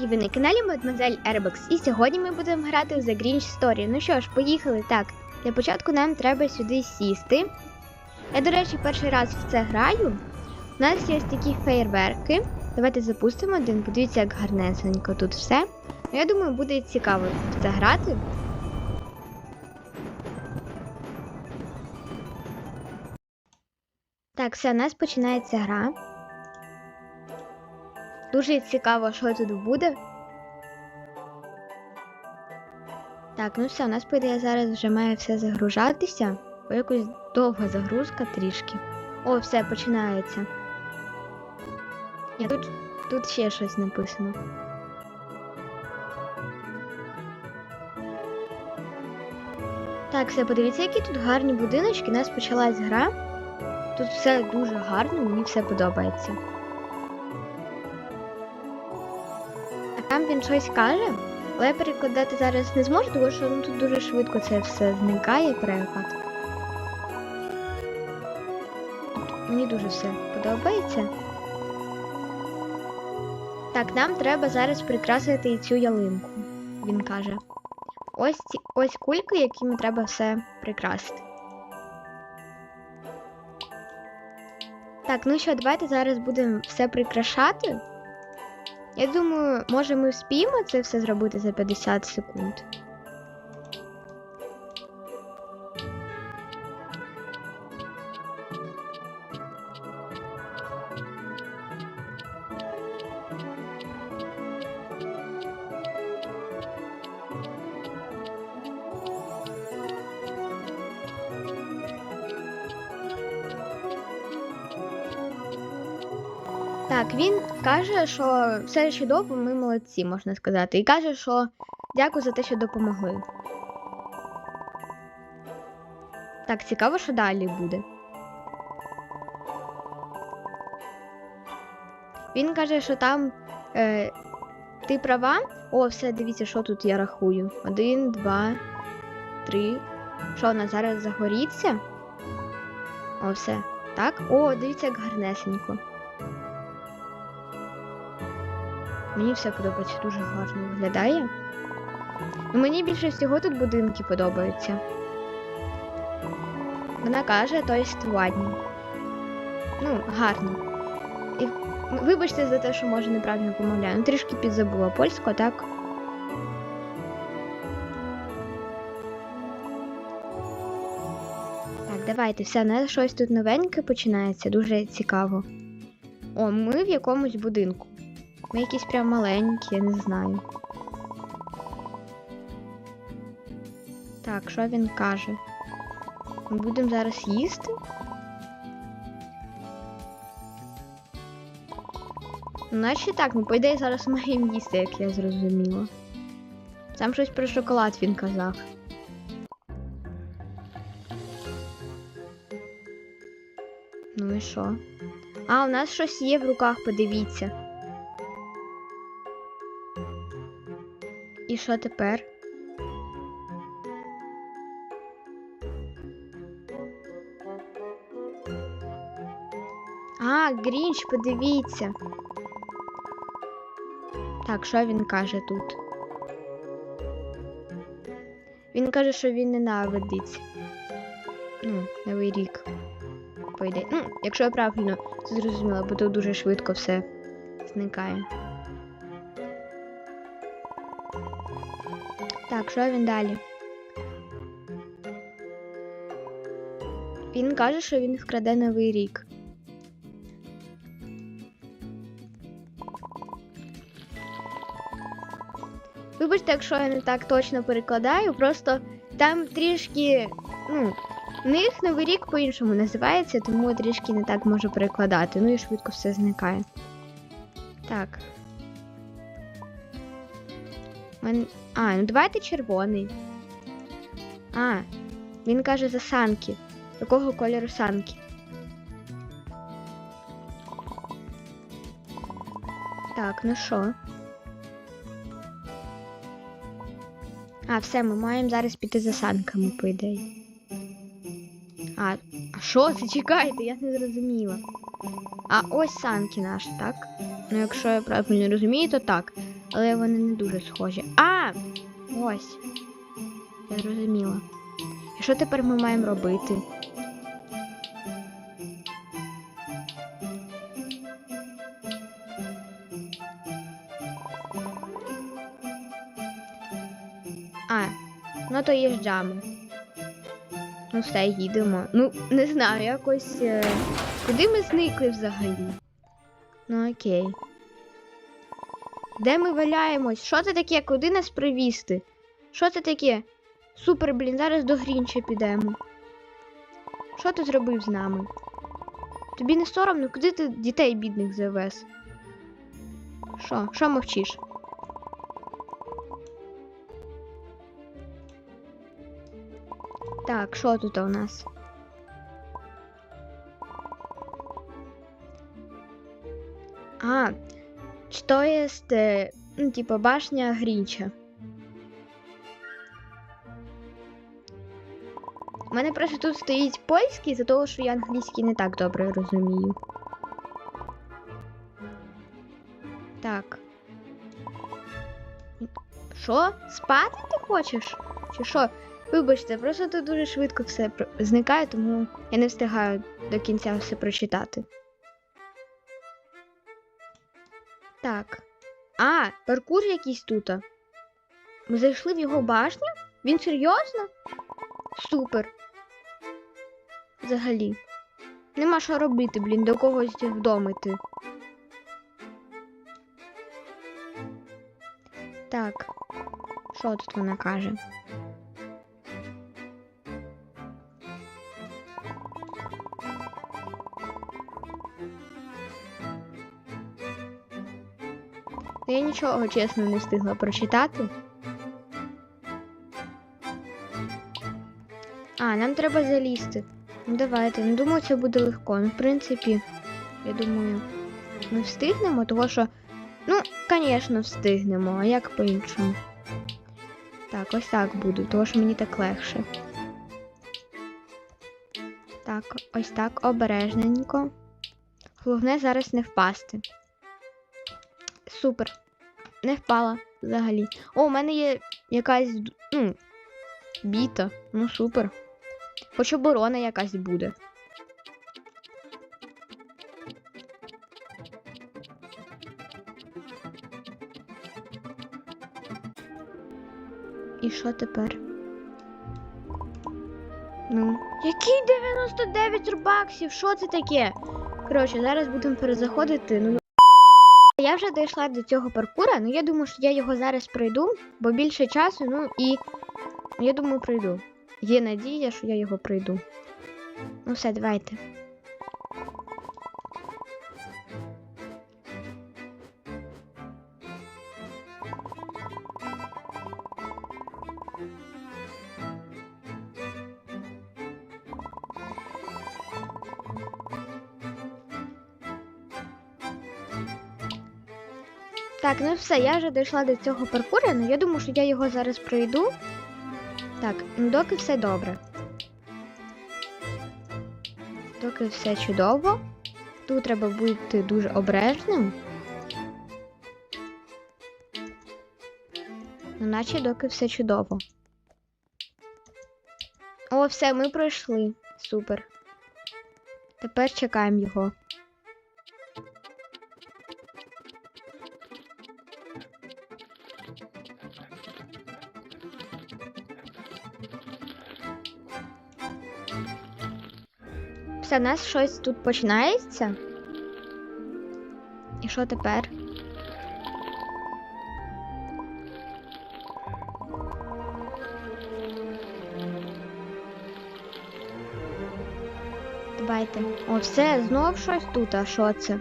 і ви на каналі Мадемуазель Airbox. І сьогодні ми будемо грати у The Grinch Story. Ну що ж, поїхали. Так, для початку нам треба сюди сісти. Я, до речі, перший раз в це граю. У нас є такі фейерверки. Давайте запустимо один. Подивіться, як гарнесенько тут все. Ну, я думаю, буде цікаво в це грати. Так, все, у нас починається гра. Дуже цікаво, що тут буде. Так, ну все, у нас по ідеї зараз вже має все загружатися, бо якось довга загрузка трішки. О, все, починається. Тут, тут ще щось написано. Так, все, подивіться, які тут гарні будиночки. У нас почалась гра. Тут все дуже гарно, мені все подобається. Він щось каже, але я перекладати зараз не зможу, тому що ну, тут дуже швидко це все зникає переклад. Мені дуже все подобається. Так, нам треба зараз прикрасити і цю ялинку, він каже. Ось ці ось кульки, якими треба все прикрасити. Так, ну що, давайте зараз будемо все прикрашати. Я думаю, може ми вспіємо це все зробити за 50 секунд. Так, він каже, що все чудово, ми молодці, можна сказати. І каже, що дякую за те, що допомогли. Так, цікаво, що далі буде. Він каже, що там е, ти права. О, все, дивіться, що тут я рахую. Один, два, три. Що, вона зараз загоріться? О, все. Так. О, дивіться, як гарнесенько. Мені все подобається, дуже гарно виглядає. Ну, мені більше всього тут будинки подобаються. Вона каже, то ладні. Ну, гарно. І вибачте за те, що може неправильно помовляю. Ну, трішки підзабула польську, так. Так, давайте, все, у нас щось тут новеньке починається, дуже цікаво. О, ми в якомусь будинку. Ми якісь прям маленькі, я не знаю. Так, що він каже? Ми будемо зараз їсти? Наче так, ну по ідеї зараз маємо їсти, як я зрозуміла. Там щось про шоколад він казав. Ну і що? А, у нас щось є в руках, подивіться. І що тепер? А, Грінч, подивіться. Так, що він каже тут? Він каже, що він ненавидить. Ну, новий рік. По ідеї. Ну, якщо я правильно зрозуміла, бо тут дуже швидко все зникає. Так, що він далі? Він каже, що він вкраде новий рік. Вибачте, якщо я не так точно перекладаю, просто там трішки, ну, в них новий рік по-іншому називається, тому трішки не так можу перекладати. Ну і швидко все зникає. Так. Мен... А, ну давайте червоний. А, він каже за санки. Якого кольору санки? Так, ну що? А, все, ми маємо зараз піти за санками, по ідеї. А, а що? Зачекайте, я не зрозуміла. А ось санки наші, так? Ну, якщо я правильно розумію, то так. Але вони не дуже схожі. А! Ось. Я зрозуміла. І що тепер ми маємо робити? А, ну то їжджаємо. Ну все, їдемо. Ну, не знаю, якось. е, Куди ми зникли взагалі? Ну окей. Де ми валяємось? Що це таке? Куди нас привізти? Що це таке? Супер, блін, зараз до Грінча підемо. Що ти зробив з нами? Тобі не соромно, куди ти дітей бідних завез? Що? Що мовчиш? Так, що тут у нас? А, что есть, э, ну, типа, башня Грінча. У мене просто тут стоїть польський, за того, що я англійський не так добре розумію. Так. Що? Спати ти хочеш? Чи що? Вибачте, просто тут дуже швидко все зникає, тому я не встигаю до кінця все прочитати. А, паркур якийсь тут. Ми зайшли в його башню? Він серйозно? Супер. Взагалі. Нема що робити, блін, до когось вдома йти. Так. Що тут вона каже? Я нічого чесно не встигла прочитати. А, нам треба залізти. Ну давайте. Ну думаю, це буде легко. Ну, в принципі, я думаю, ми встигнемо, того що. Ну, звісно, встигнемо, а як по-іншому. Так, ось так буду, того що мені так легше. Так, ось так, обережненько. Головне зараз не впасти. Супер. Не впала взагалі. О, у мене є якась. Ну, біта. Ну, супер. Хоч оборона якась буде. І що тепер? Ну, які 99 рубаксів? Що це таке? Коротше, зараз будемо перезаходити. Ну, я вже дійшла до цього паркура, ну я думаю, що я його зараз пройду, бо більше часу, ну і я думаю, пройду. Є надія, що я його пройду. Ну все, давайте. Так, ну все, я вже дійшла до цього паркуру, ну я думаю, що я його зараз пройду. Так, ну доки все добре. Доки все чудово. Тут треба бути дуже обережним. Ну, наче доки все чудово. О, все, ми пройшли. Супер. Тепер чекаємо його. В нас щось тут починається. І що тепер? Давайте. О, все, знов щось тут, а що це?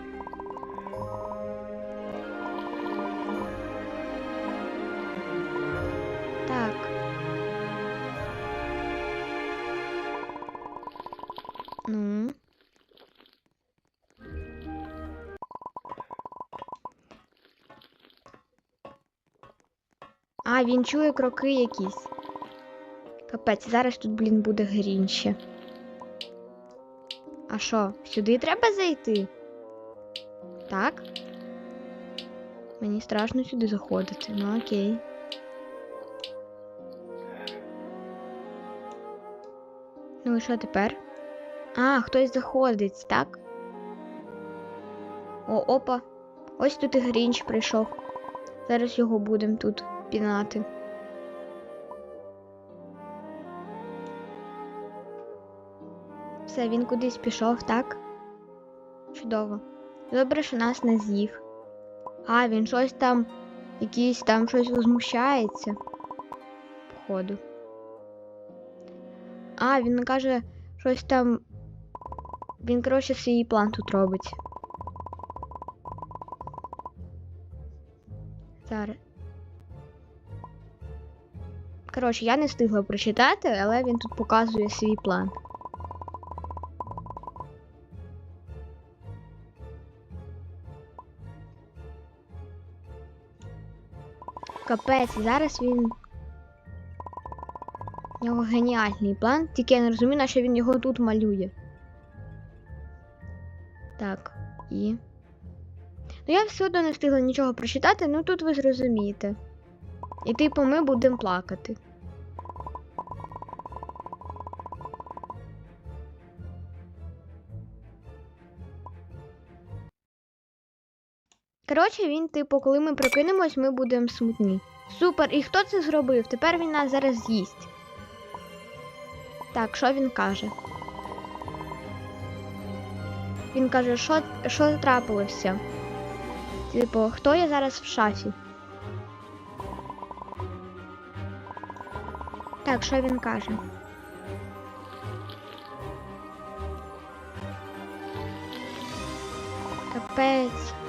Він чує кроки якісь. Капець, зараз тут, блін, буде грінще. А що, сюди треба зайти? Так? Мені страшно сюди заходити, ну окей. Ну і що тепер? А, хтось заходить, так? О, опа. Ось тут і Грінч прийшов. Зараз його будемо тут пінати. Все, він кудись пішов, так? Чудово. Добре, що нас не з'їв. А, він щось там, якийсь там щось возмущається. Походу. А, він каже, щось там. Він, коротше, свій план тут робить. Коротше, я не встигла прочитати, але він тут показує свій план. Капець, зараз він. У нього геніальний план, тільки я не розумію, на що він його тут малює. Так, і. Ну, я все одно не встигла нічого прочитати, ну тут ви зрозумієте. І типу ми будемо плакати. Коротше, він, типу, коли ми прокинемось, ми будемо смутні. Супер, і хто це зробив? Тепер він нас зараз з'їсть. Так, що він каже? Він каже, що, що трапилося? Типу, хто є зараз в шафі? Так, що він каже? Капець.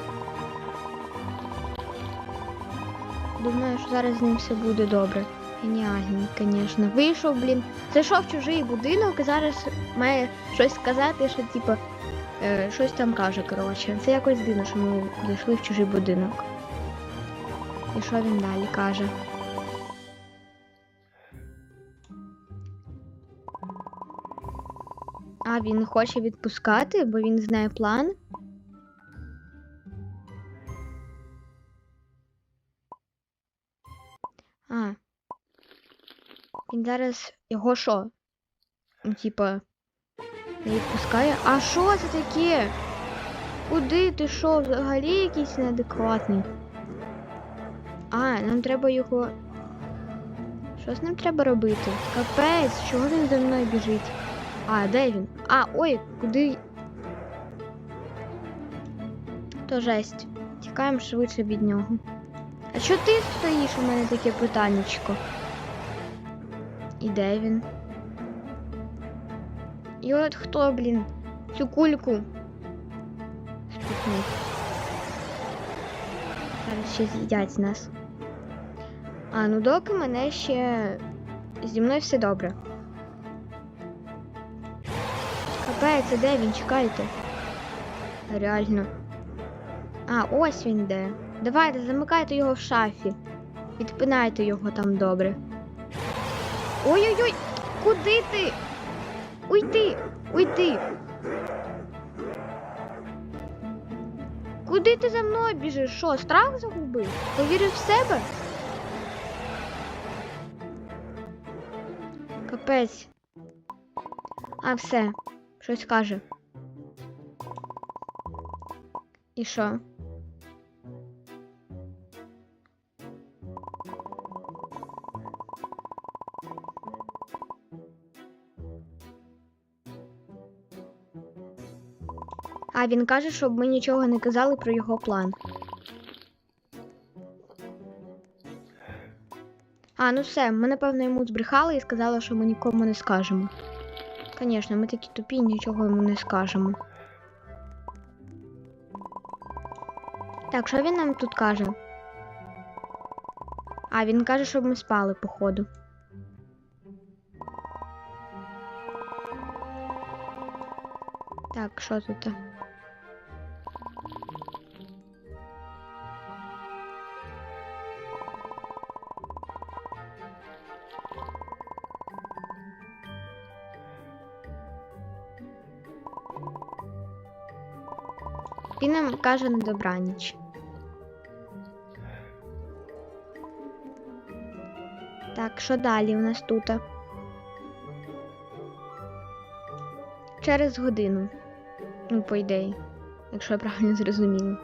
Думаю, що зараз з ним все буде добре. Геніальний, звісно. Вийшов, блін, зайшов в чужий будинок і зараз має щось сказати, що типу, е, щось там каже, коротше. Це якось дивно, що ми зайшли в чужий будинок. І що він далі каже? А, він хоче відпускати, бо він знає план. Зараз його що? Ну, Типа. Не відпускає. А що це таке? Куди ти що? Взагалі якийсь неадекватний? А, нам треба його. Що з ним треба робити? Капець, чого він за мною біжить? А, де він? А, ой, куди? То жесть. Тікаємо швидше від нього. А що ти стоїш? У мене таке питаннячко. І де він? І от хто, блін, цю кульку спутнув? Зараз ще з'їдять нас. А, ну доки мене ще зі мною все добре. А де він? Чекайте. Реально. А, ось він де. Давайте, замикайте його в шафі. Відпинайте його там добре. Ой-ой-ой! Куди ти? Уйди! Уйди! Куди ти за мною біжиш? Що, страх загубив? Повірив в себе? Капець. А, все. Щось каже. І що? А він каже, щоб ми нічого не казали про його план. А, ну все, ми напевно йому збрехали і сказали, що ми нікому не скажемо. Звісно, ми такі тупі, нічого йому не скажемо. Так, що він нам тут каже? А, він каже, щоб ми спали, походу. Так, що тут? нам каже на добраніч. Так, що далі у нас тут? Через годину. Ну, по ідеї, якщо я правильно зрозуміла.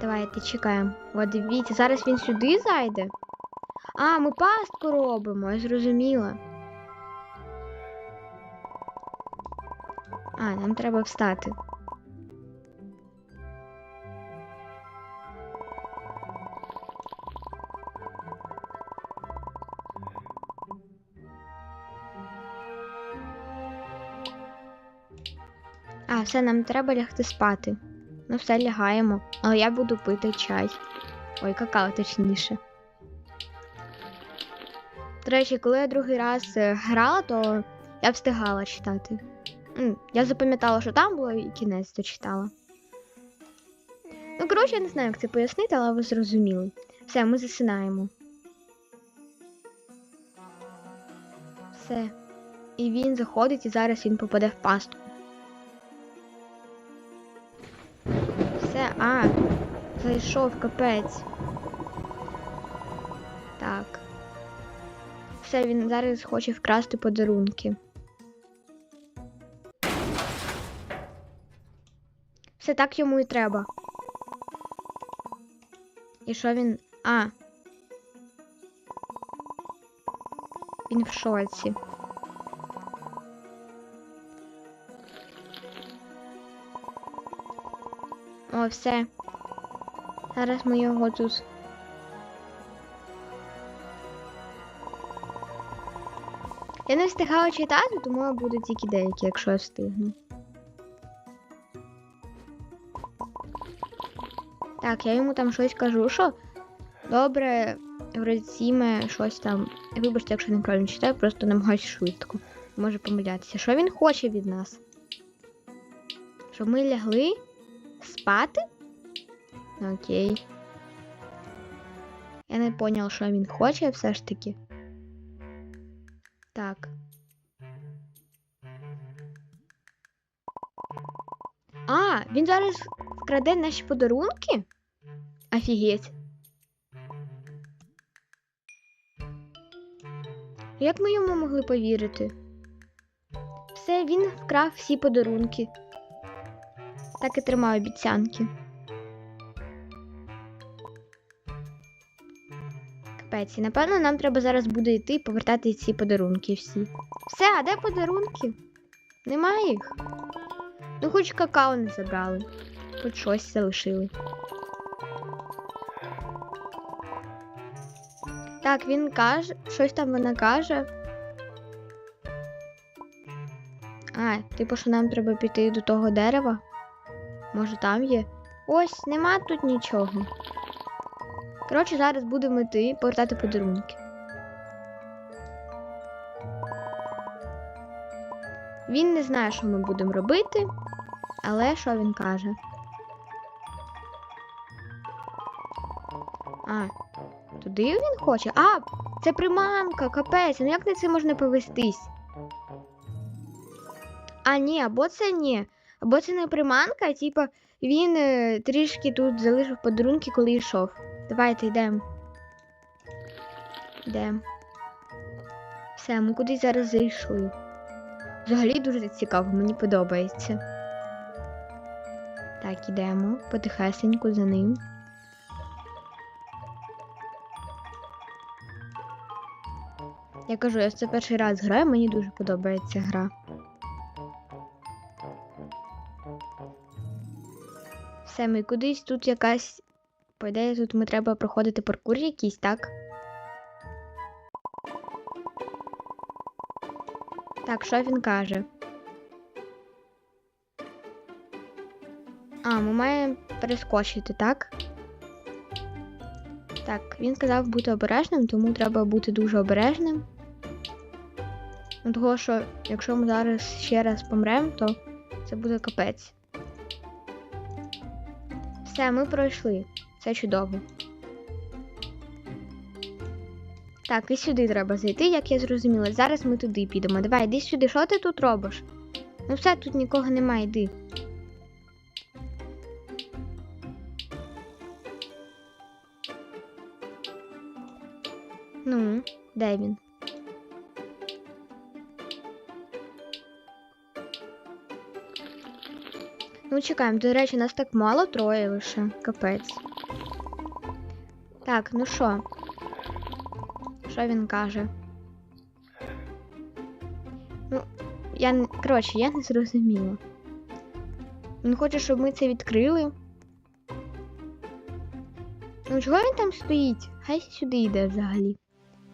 Давайте чекаємо. От дивіться, зараз він сюди зайде. А, ми пастку робимо, я зрозуміла. А, нам треба встати. А, все, нам треба лягти спати. Ну, все лягаємо, але я буду пити чай. Ой, какао точніше. До речі, коли я другий раз е, грала, то я встигала читати. Я запам'ятала, що там було, і кінець дочитала. Ну, коротше, я не знаю, як це пояснити, але ви зрозуміли. Все, ми засинаємо. Все. І він заходить, і зараз він попаде в пастку. Все, а, зайшов капець. Так. Все, він зараз хоче вкрасти подарунки. Все так йому і треба. І що він. А. Він в шоці. О, все. Зараз ми його тут. Я не встигала читати, тому будуть тільки деякі, якщо я встигну. Так, я йому там щось кажу, що добре, Евросіме, щось там. Вибачте, якщо неправильно читаю, просто намагаюсь швидко. Може помилятися. Що він хоче від нас? Щоб ми лягли спати? Окей. Я не поняв, що він хоче все ж таки. Так. А, він зараз вкраде наші подарунки? Офігеть. Як ми йому могли повірити? Все, він вкрав всі подарунки. Так і тримав обіцянки. Капець, напевно нам треба зараз буде йти і повертати ці подарунки всі. Все, а де подарунки? Немає їх. Ну, хоч какао не забрали, хоч щось залишили. Так, він каже, щось там вона каже. А, типу, що нам треба піти до того дерева. Може там є? Ось, нема тут нічого. Коротше, зараз будемо йти повертати подарунки. Він не знає, що ми будемо робити, але що він каже? А, туди він хоче? А, це приманка, капець, ну як на це можна повестись? А, ні, або це ні. Або це не приманка, а типа він е, трішки тут залишив подарунки, коли йшов. Давайте йдемо. Йдемо. Все, ми кудись зараз зайшли. Взагалі дуже цікаво, мені подобається. Так, ідемо потихесеньку за ним. Я кажу, я це перший раз граю, мені дуже подобається гра. Все, ми кудись тут якась. По ідеї, тут ми треба проходити паркур якийсь, так? Так, що він каже? А, ми маємо перескочити, так? Так, він сказав бути обережним, тому треба бути дуже обережним. Ну, Того, що якщо ми зараз ще раз помремо, то це буде капець. Все, ми пройшли. Це чудово. Так, і сюди треба зайти, як я зрозуміла. Зараз ми туди підемо. Давай, йди сюди, що ти тут робиш? Ну все, тут нікого немає, йди. Ну, де він? Ну, чекаємо. До речі, нас так мало троє лише. Капець. Так, ну що? Що він каже? Ну, я. Коротше, я не зрозуміла. Він хоче, щоб ми це відкрили. Ну, чого він там стоїть? Хай сюди йде взагалі.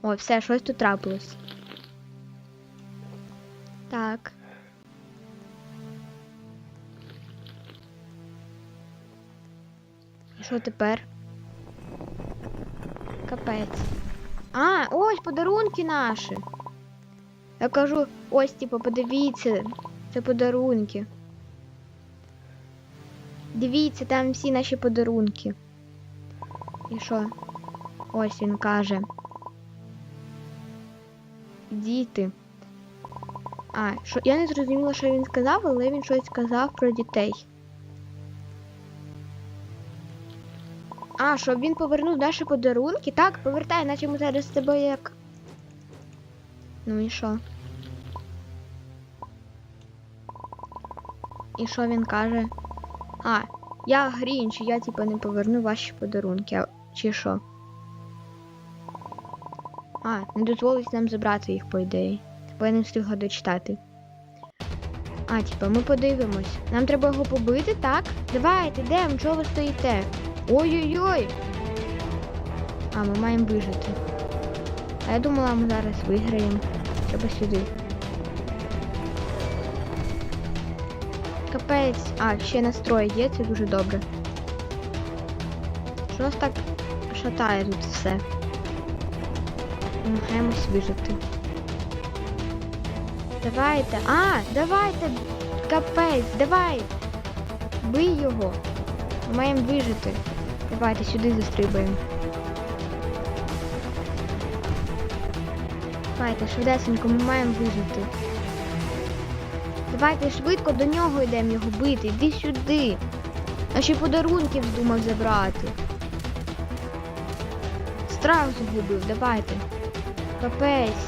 О, все, щось тут трапилось. Так. Що тепер? Капець. А, ось подарунки наші. Я кажу, ось, типу, подивіться, це подарунки. Дивіться, там всі наші подарунки. І що? Ось він каже. Діти. А, що я не зрозуміла, що він сказав, але він щось сказав про дітей. А, щоб він повернув наші подарунки? Так, повертай, наче ми зараз з тобою як. Ну і що? І що він каже? А, я Грінч, я типа не поверну ваші подарунки, а чи що? А, не дозволить нам забрати їх, по ідеї. Бо я не встигла дочитати. А, типа, ми подивимось. Нам треба його побити, так? Давайте, йдемо, чого ви стоїте? Ой-ой-ой! А, ми маємо вижити. А я думала, ми зараз виграємо. Треба сюди. Капець. А, ще настрой є, це дуже добре. Що нас так шатає тут все? Намагаємось вижити. Давайте. А, давайте! Капець, давай! Бий його! Ми маємо вижити. Давайте сюди застрибаємо. Давайте, швидесенько, ми маємо вижити. Давайте швидко до нього йдемо його бити. Іди сюди. Наші подарунки вздумав забрати. Страх загубив, давайте. Капець.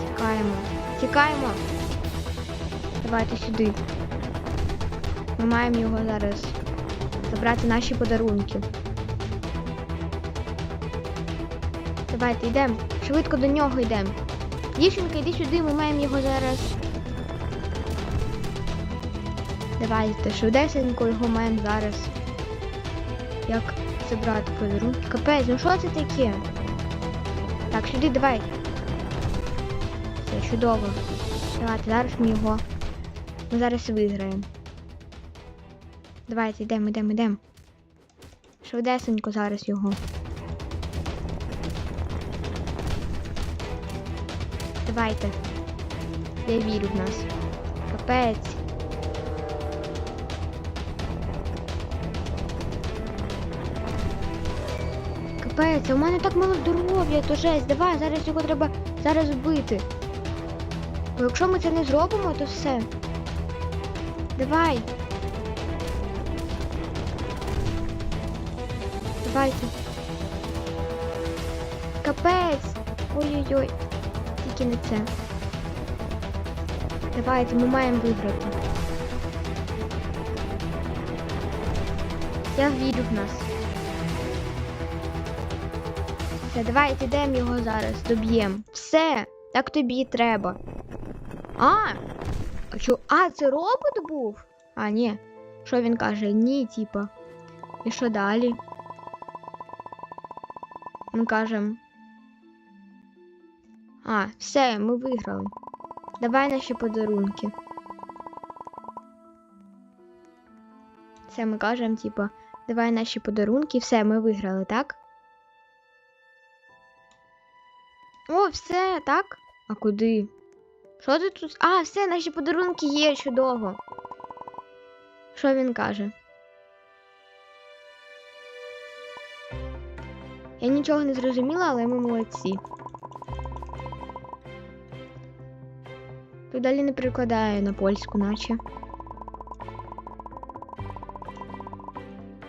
Тікаємо. Тікаємо. Давайте сюди. Ми маємо його зараз забрати наші подарунки. Давайте йдемо. Швидко до нього йдемо. Дівчинка, йди сюди, ми маємо його зараз. Давайте, швидесенько його маємо зараз. Як забрати подарунки? Капець, ну що це таке? Так, сюди давай. Все, чудово. Давайте, зараз ми його. Ми зараз виграємо. Давайте, йдемо, йдемо, йдемо. Швидесенько зараз його. Давайте. Я вірю в нас. Капець. Капець, а у мене так мало здоров'я, то жесть. Давай, зараз його треба зараз вбити. Бо якщо ми це не зробимо, то все. Давай. Давайте. Капець. Ой-ой-ой. Тільки не це. Давайте, ми маємо виграти. Я вірю в нас. Все, давайте йдемо його зараз, доб'ємо. Все, так тобі і треба. А! А що? А, це робот був? А, ні. Що він каже? Ні, типа. І що далі? Ми кажемо. А, все, ми виграли. Давай наші подарунки. Все, ми кажемо, типа, давай наші подарунки, все, ми виграли, так? О, все, так? А куди? Що ти тут? А, все, наші подарунки є чудово. Що він каже? Я нічого не зрозуміла, але ми молодці. Тут далі не перекладає на польську, наче.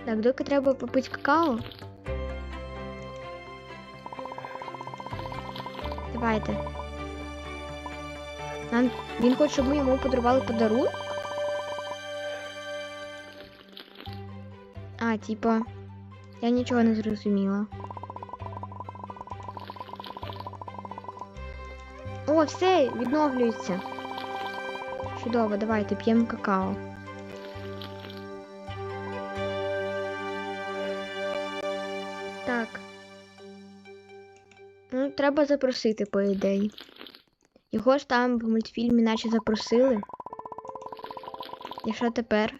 Так, доки треба попити какао. Давайте. Нам... Він хоче, щоб ми йому подарували подарунок? А, типа. Я нічого не зрозуміла. О, все, відновлюється. Чудово, давайте п'ємо какао. Так. Ну, треба запросити, по ідеї. Його ж там в мультфільмі наче запросили. І що тепер?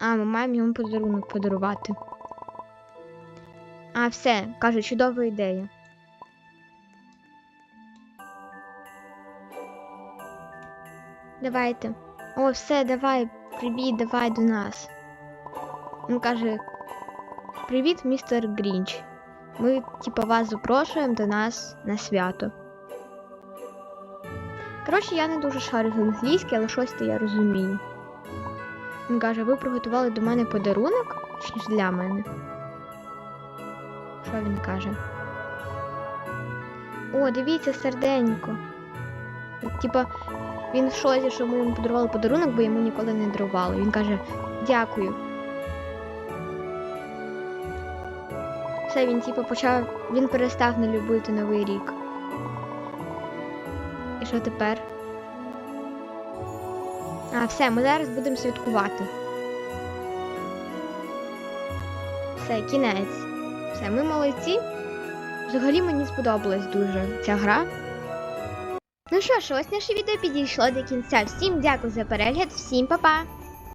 А, ми маємо йому подарунок подарувати. А, все, каже, чудова ідея. Давайте. О, все, давай, привіт, давай до нас. Він каже: Привіт, містер Грінч. Ми, типа, вас запрошуємо до нас на свято. Коротше, я не дуже шарю з англійськи, але щось то я розумію. Він каже, ви приготували до мене подарунок? Чи для мене? Що він каже? О, дивіться, серденько. Типа, він в шозі, що ми йому подарували подарунок, бо йому ніколи не дарували. Він каже, дякую. Все, він типу почав. Він перестав не любити Новий рік. І що тепер? А, все, ми зараз будемо святкувати. Все, кінець. Все, ми молодці. Взагалі мені сподобалась дуже ця гра. Ну що ж, ось наше відео підійшло до кінця. Всім дякую за перегляд, всім па-па!